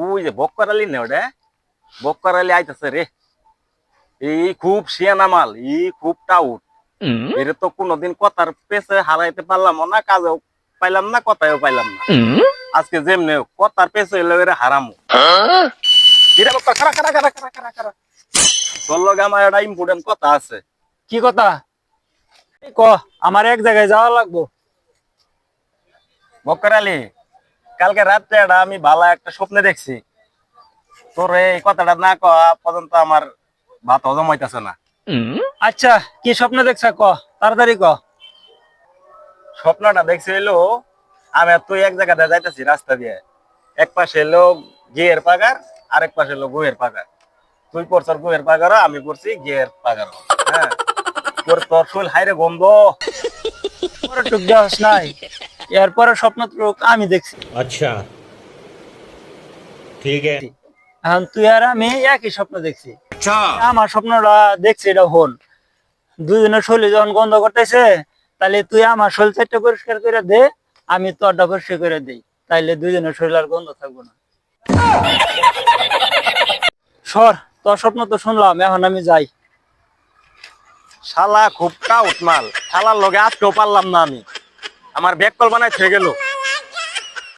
ওই যে বক্কর আলী নে ওটা বক্কর আলী আইতাছে রে এই খুব শিয়ানা মাল ই খুব টাউট এর তো কোনোদিন কথার পেছে হারাইতে পারলাম না কাজেও পাইলাম না কথায়ও পাইলাম না আজকে যেমনে হোক, কথার পেছে এলো এর হারামু কিরে বক্কর খারা খারা খারা খারা খারা খারা তোর লগে আমার একটা ইম্পর্টেন্ট কথা আছে কি কথা ক আমার এক জায়গায় যাওয়া লাগবো বক্কর আলী কালকে রাত্রে একটা আমি ভালো একটা স্বপ্নে দেখছি। তোর এই কথাটা না কওয়া পর্যন্ত আমার ভাত হজম হইতাছে না। আচ্ছা কি স্বপ্ন দেখছ ক? তাড়াতাড়ি ক। স্বপ্নটা দেখছি এলো আমি আর তুই এক জায়গাতে যাইতেছি রাস্তা দিয়ে। এক পাশে এলো গিয়ের পাগার আরেক পাশে এলো গুয়ের পাগার। তুই পড়ছর গুয়ের পাগার আমি পড়ছি গিয়ের পাগার হ্যাঁ? তোর তোর শৈল হাইরে গন্ধ। টুক দেওয়াস নাই। এরপরে স্বপ্ন আমি দেখছি। আচ্ছা। ঠিক আছে। তুই আর আমি একই স্বপ্ন দেখছি। আচ্ছা। আমার স্বপ্নটা দেখছি এটা হন। দুজনের যখন গন্ধ করতেছে তাহলে তুই আমার চারটা পরিষ্কার করে দে আমি তোরটা পরিষ্কার করে দিই। তাইলে দুজনের শরীর আর গন্ধ থাকব না। সর তোর স্বপ্ন তো শুনলাম এখন আমি যাই। শালা খুব কাউট মাল। শালার লগে আজকেও পারলাম না আমি। আমার ব্যাগ কল বানায় থেকে গেল।